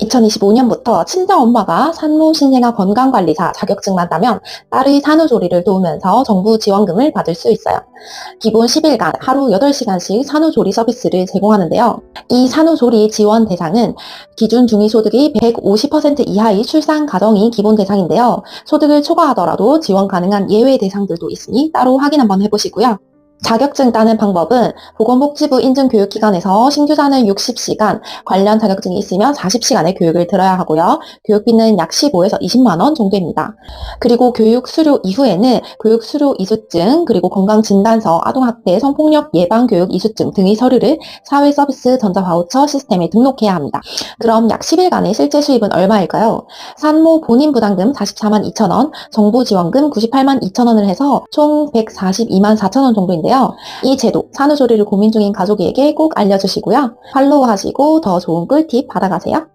2025년부터 친정엄마가 산모신생아 건강관리사 자격증만 따면 딸의 산후조리를 도우면서 정부 지원금을 받을 수 있어요. 기본 10일간 하루 8시간씩 산후조리 서비스를 제공하는데요. 이 산후조리 지원 대상은 기준 중위소득이 150% 이하의 출산 가정이 기본 대상인데요. 소득을 초과하더라도 지원 가능한 예외 대상들도 있으니 따로 확인 한번 해보시고요. 자격증 따는 방법은 보건복지부 인증 교육기관에서 신규자는 60시간, 관련 자격증이 있으면 40시간의 교육을 들어야 하고요. 교육비는 약 15에서 20만 원 정도입니다. 그리고 교육 수료 이후에는 교육 수료 이수증, 그리고 건강진단서, 아동학대, 성폭력 예방 교육 이수증 등의 서류를 사회서비스 전자바우처 시스템에 등록해야 합니다. 그럼 약 10일간의 실제 수입은 얼마일까요? 산모 본인 부담금 44만 2천 원, 정부 지원금 98만 2천 원을 해서 총 142만 4천 원 정도인데 요. 이 제도 산후조리를 고민 중인 가족에게 꼭 알려주시고요. 팔로우 하시고 더 좋은 꿀팁 받아가세요.